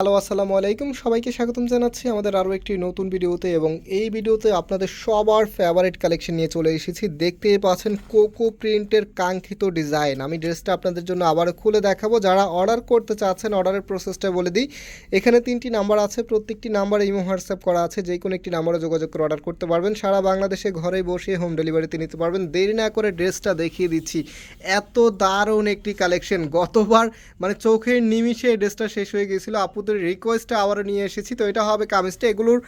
Hello, আসসালামু আলাইকুম। সবাইকে স্বাগতম জানাচ্ছি আমাদের আরও একটি নতুন ভিডিওতে এবং এই ভিডিওতে আপনাদের সবার ফেভারিট কালেকশন নিয়ে চলে এসেছি। দেখতেই পাচ্ছেন কোকো প্রিন্টের কাঙ্ক্ষিত ডিজাইন আমি ড্রেসটা আপনাদের জন্য আবার খুলে দেখাবো। যারা অর্ডার করতে চাচ্ছেন অর্ডারের প্রসেসটা বলে দিই। এখানে তিনটি নাম্বার আছে, প্রত্যেকটি নাম্বারে ইমো হোয়াটসঅ্যাপ করা আছে। যে কোনো একটি নাম্বারে যোগাযোগ করে অর্ডার করতে পারবেন। সারা বাংলাদেশে ঘরে বসে হোম ডেলিভারিতে নিতে পারবেন। দেরি না করে ড্রেসটা দেখিয়ে দিচ্ছি। এত দারুণ একটি কালেকশন গতবার মানে চোখের নিমিষে ড্রেসটা শেষ হয়ে গিয়েছিল। আপুদের রিকোয়েস্টে আবারও নিয়ে এসেছি। তো এটা হবে কামিজটা। এগুলোর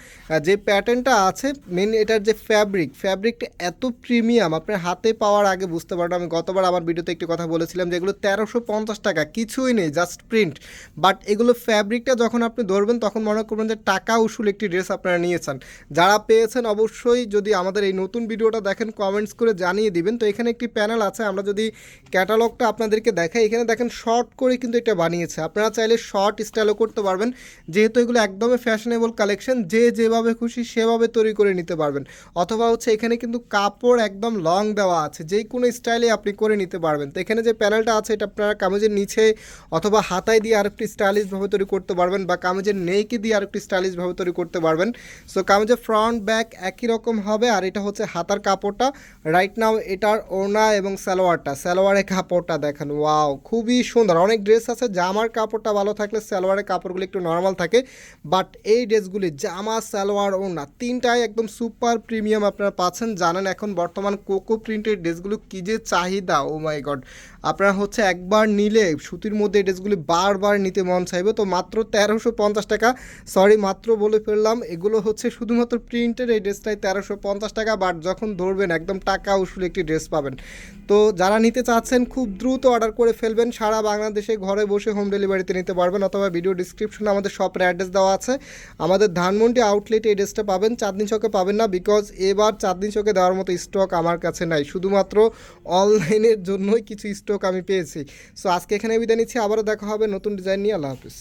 যে প্যাটার্নটা আছে মেন এটার যে ফ্যাব্রিক ফ্যাব্রিকটা এত প্রিমিয়াম আপনার হাতে পাওয়ার আগে বুঝতে পারবেন। আমি গতবার আমার ভিডিওতে একটি কথা বলেছিলাম যে এগুলো তেরোশো পঞ্চাশ টাকা, কিছুই নেই জাস্ট প্রিন্ট বাট এগুলো ফ্যাব্রিকটা যখন আপনি ধরবেন, তখন মনে করবেন যে টাকা উসুল একটি ড্রেস আপনারা নিয়েছেন। যারা পেয়েছেন অবশ্যই যদি আমাদের এই নতুন ভিডিওটা দেখেন কমেন্টস করে জানিয়ে দিবেন। তো এখানে একটি প্যানেল আছে, আমরা যদি ক্যাটালগটা আপনাদেরকে দেখাই, এখানে দেখেন শর্ট করে কিন্তু এটা বানিয়েছে। আপনারা চাইলে শর্ট স্টাইলও করতে পারবেন। যেহেতু এগুলো একদমই ফ্যাশনেবল কালেকশন যে যেভাবে খুশি সেভাবে তৈরি করে নিতে পারবেন। অথবা হচ্ছে এখানে কিন্তু কাপড় একদম লং দেওয়া আছে, যে কোনো স্টাইলে আপনি করে নিতে পারবেন। তো এখানে যে প্যানেলটা আছে, এটা আপনারা কামিজের নিচে অথবা হাতায় দিয়ে আরেকটি স্টাইলিশভাবে তৈরি করতে পারবেন বা কামিজের নেইকে দিয়ে আরেকটি স্টাইলিশভাবে তৈরি করতে পারবেন। সো কামিজের ফ্রন্ট ব্যাক একই রকম হবে। আর এটা হচ্ছে হাতার কাপড়টা। রাইট নাও এটার ওড়না এবং সালোয়ারটা, সালোয়ারের কাপড়টা দেখেন ওয়াও খুবই সুন্দর। অনেক ড্রেস আছে, জামার কাপড়টা ভালো থাকলে সালোয়ারের কাপড়গুলো একটু নর্মাল থাকে। বাট এই ড্রেসগুলি জামা, সালোয়ার, ওড়না তিনটাই একদম সুপার প্রিমিয়াম আপনারা পাচ্ছেন। জানেন এখন বর্তমান কোকো প্রিন্টের ড্রেসগুলো কী যে চাহিদা ও মাই গড আপনারা হচ্ছে একবার নিলে সুতির মধ্যে এই ড্রেসগুলি বারবার নিতে মন চাইবে। তো মাত্র তেরোশো পঞ্চাশ টাকা সরি মাত্র বলে ফেললাম, এগুলো হচ্ছে শুধুমাত্র প্রিন্টের এই ড্রেসটাই তেরোশো পঞ্চাশ টাকা। বাট যখন ধরবেন, একদম টাকা উসুল একটি ড্রেস পাবেন। তো যারা নিতে চাচ্ছেন, খুব দ্রুত অর্ডার করে ফেলবেন। সারা বাংলাদেশে ঘরে বসে হোম ডেলিভারিতে নিতে পারবেন অথবা ভিডিও ডিসক্রিপশনে আমাদের শপের অ্যাড্রেস দেওয়া আছে। আমাদের ধানমন্ডি আউটলেট এই ড্রেসটা পাবেন। চাঁদনি চকে পাবেন না বিকজ এবার চাঁদনি চকে দেওয়ার মতো স্টক আমার কাছে নাই। শুধুমাত্র অনলাইনের জন্যই কিছু স্টক আমি পেয়েছি। সো আজকে এখানে বিদায় নিচ্ছি। আবারও দেখা হবে নতুন ডিজাইন নিয়ে। আল্লাহ হাফিজ।